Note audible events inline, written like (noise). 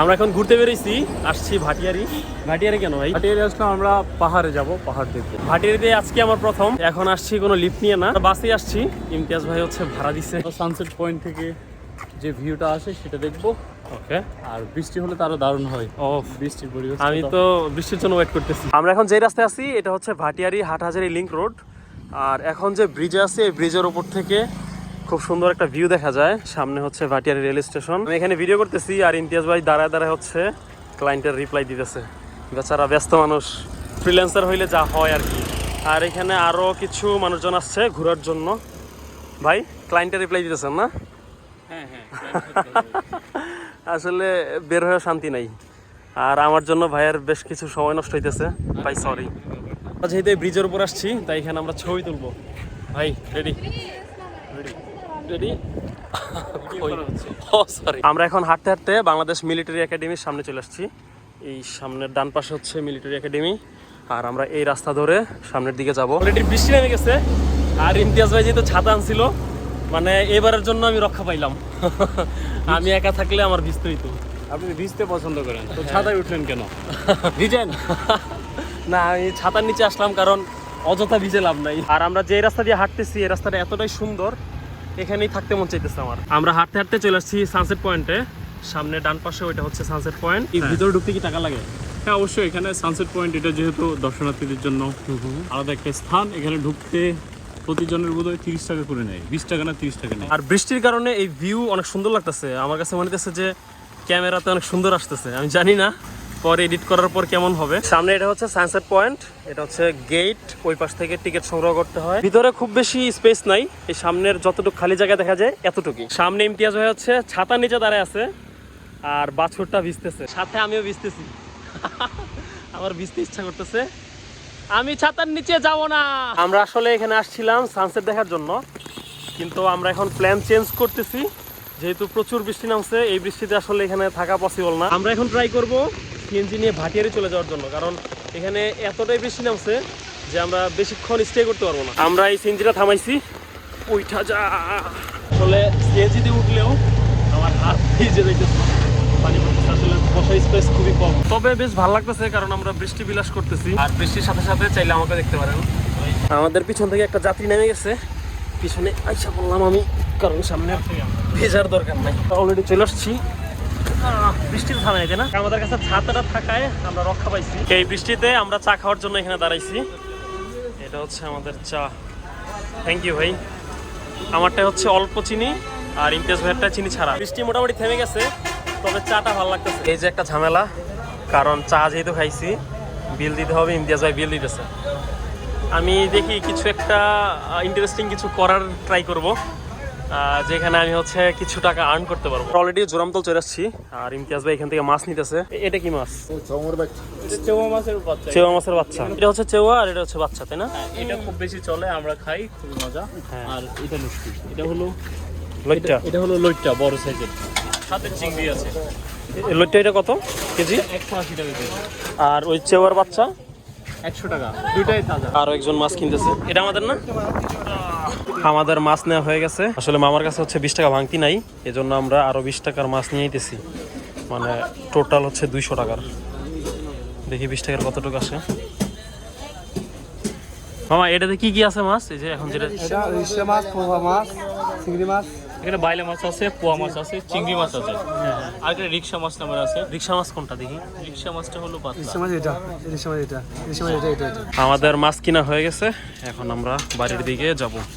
আমরা এখন ঘুরতে বেরিয়েছি আসছি ভাটিয়ারি। ভাটিয়ারি কেন ভাই? হাটিয়ে আসলাম আমরা পাহাড়ে যাব পাহাড় দেখতে। ভাটিয়ারিতে আজকে আমার প্রথম। এখন আসছি কোনো লিফট নিয়ে না। বাসে আসছি। ইমতিয়াজ ভাই হচ্ছে ভাড়া দিছে। সানসেট পয়েন্ট থেকে যে ভিউটা আসে সেটা দেখব। ওকে আর বৃষ্টি হলে দারুণ হয়। ও বৃষ্টির পরিবেশ আমি তো। বৃষ্টির জন্য ওয়েট করতেছি। আমরা এখন যে রাস্তায় আছি এটা হচ্ছে ভাটিয়ারি হাটহাজারি লিংক রোড আর এখন যে ব্রিজে আছে এই ব্রিজের ওপর থেকে খুব সুন্দর একটা ভিউ দেখা যায়। সামনে হচ্ছে ভাটিয়ারি রেল স্টেশন আমি এখানে ভিডিও করতেছি আর ইমতিয়াজ ভাই দাঁড়ায় দাঁড়ায় হচ্ছে ক্লায়েন্টের রিপ্লাই দিতেছে। বেচারা ব্যস্ত মানুষ। ফ্রিল্যান্সার হইলে যা হয় আর কি। আর এখানে আরও কিছু মানুষজন আসছে ঘোরার জন্য। ভাই ক্লায়েন্টের রিপ্লাই দিতেছেন না? হ্যাঁ হ্যাঁ আসলে বের হয়ে শান্তি নাই। আর আমার জন্য ভাইয়ের বেশ কিছু সময় নষ্ট হইতেছে। ভাই সরি যেহেতু ব্রিজের উপর আসছি তাই এখানে আমরা ছবি তুলবো। ভাই রেডি (laughs) (laughs) আমরা এখন হাঁটতে হাঁটতে বাংলাদেশ মিলিটারি একাডেমির সামনে চলে আসছি। এই সামনের ডান পাশে হচ্ছে মিলিটারি একাডেমি। আর আমরা এই রাস্তা ধরে সামনের দিকে যাব। অলরেডি বৃষ্টি নেমে গেছে। আর ইমতিয়াজ ভাই যেহেতু ছাতা আনছিল মানে এবারের জন্য আমি রক্ষা পাইলাম। (laughs) আমি একা থাকলে আমার বিস্তৃত আপনি ভিজতে পছন্দ করেন। তো ছাতায় উঠলেন কেন? ভিজেন। না আমি ছাতার নিচে আসলাম কারণ অযথা ভিজে লাভ নাই। আর আমরা যে রাস্তা দিয়ে হাঁটতেছি এই রাস্তাটা এতটাই সুন্দর এখানেই থাকতে মন চাইতেছে আমার। আমরা হাঁটতে হাঁটতে চলে আসছি সানসেট পয়েন্টে সামনে ডান পাশে ওইটা হচ্ছে সানসেট পয়েন্ট এই ভিতরে ঢুকতে কি টাকা লাগে? হ্যাঁ অবশ্যই এখানে সানসেট পয়েন্ট এটা যেহেতু দর্শনার্থীদের জন্য আলাদা একটা স্থান। এখানে ঢুকতে প্রতিজনের বোধ হয় তিরিশ টাকা করে নেয় বিশ টাকা না তিরিশ টাকা নেয়। আর বৃষ্টির কারণে এই ভিউ অনেক সুন্দর লাগতেছে। আমার কাছে মনে হচ্ছে যে ক্যামেরাতে অনেক সুন্দর আসতেছে আমি জানি না। পরে এডিট করার পর কেমন হবে? সামনে এটা হচ্ছে সানসেট পয়েন্ট এটা হচ্ছে গেট ওই পাশ থেকে টিকিট সংগ্রহ করতে হয়। ভিতরে খুব বেশি স্পেস নাই, এই সামনের যতটুকু খালি জায়গা দেখা যায় এতটুকু সামনে ইমতিয়াজ হয়ে হচ্ছে ছাতা নিচে দাঁড়ায় আছে, আর বাছুরটা ভিজতেছে। সাথে আমিও ভিজতেছি। (laughs) আমার ভিজতে ইচ্ছা করতেছে। আমি ছাতার নিচে যাব না। আমরা আসলে এখানে আসছিলাম সানসেট দেখার জন্য, কিন্তু আমরা এখন প্ল্যান চেঞ্জ করতেছি। যেহেতু প্রচুর বৃষ্টি নামছে, এই বৃষ্টিতে আসলে এখানে থাকা পসিবল না। আমরা এখন ট্রাই করব সিএনজি নিয়ে ভাটিয়ারি চলে যাওয়ার জন্য কারণ এখানে এতটাই বেশি নামছে যে আমরা বেশিক্ষণ স্টে করতে পারব না। আমরা এই সিএনজিটা থামাইছি। ওইটা যা। আসলে সিএনজি দিয়ে উঠলেও আমার হাত ভিজে যাইতেছে পানি পড়তেছে। আসলে বসার স্পেস খুবই কম। তবে বেশ ভালো লাগতেছে কারণ আমরা বৃষ্টি বিলাস করতেছি। আর বৃষ্টির সাথে সাথে চাইলে আমাকে দেখতে পারেন। আমাদের পিছন থেকে একটা যাত্রী নেমে গেছে। পিছনে আইসা বললাম আমি কারণ সামনে ভেজার দরকার নাই। অলরেডি চলে আসছি। আহ, বৃষ্টির থামে তাই না? আমাদের কাছে ছাতাটা থাকায় আমরা রক্ষা পাইছি। এই বৃষ্টিতে আমরা চা খাওয়ার জন্য এখানে দাঁড়াইছি। এটা হচ্ছে আমাদের চা। থ্যাংক ইউ ভাই। আমারটা হচ্ছে অল্প চিনি আর ইমতিয়াজ ভাইয়েরটা চিনি ছাড়া। বৃষ্টি মোটামুটি থেমে গেছে তবে চাটা ভালো লাগতেছে। এই যে একটা ঝামেলা কারণ চা যেহেতু খাইছি বিল দিতে হবে ইমতিয়াজ ভাই বিল দিতেছে। আমি দেখি কিছু একটা ইন্টারেস্টিং কিছু করার ট্রাই করব। যেখানে আমি হচ্ছে কিছু টাকা আর্ন করতে পারব। অলরেডি জোরামতল চলে আসছি। আর ইমতিয়াজ ভাই এখান থেকে মাছ নিতেছে। এটা কি মাছ? চেওয়া মাছের বাচ্চা। চেওয়া মাছের বাচ্চা। এটা হচ্ছে চেওয়া আর এটা হচ্ছে বাচ্চা তাই না? এটা খুব বেশি চলে আমরা খাই খুবই মজা। হ্যাঁ। আর এটা মিষ্টি এটা হলো লইট্টা। এটা হলো লইট্টা বড় সাইজের। সাথে চিংড়ি আছে। লইট্টা এটা কত কেজি? একশো আশি টাকা কেজি। আর ওই চেওয়ার বাচ্চা? একশো টাকা। দুইটাই তাজা। আরও একজন মাছ কিনতেছে। এটা আমাদের না? আমাদের মাছ নেওয়া হয়ে গেছে। আসলে মামার কাছে হচ্ছে বিশ টাকা ভাঙতি নাই এজন্য আমরা আরও বিশ টাকার মাছ নিয়ে আইতেছি। মানে টোটাল হচ্ছে দুইশো টাকার। দেখি বিশ টাকার কতটুকু আসে মামা এটাতে কি কি আছে মাছ? এই যে এখন যেটা এটা মাছ পোহা মাছ চিংড়ি মাছ। এখানে বাইলে মাছ আছে পোয়া মাছ আছে চিংড়ি মাছ আছে। হ্যাঁ, আর এখানে রিক্সা মাছ নামের আছে। রিক্সা মাছ কোনটা দেখি? রিক্সা মাছটা হলো পাতলা। মাছ এটা রিসে মাছ এটা রিসে মাছ এটা এটা এটা। আমাদের মাছ কিনা হয়ে গেছে। এখন আমরা বাড়ির দিকে যাব।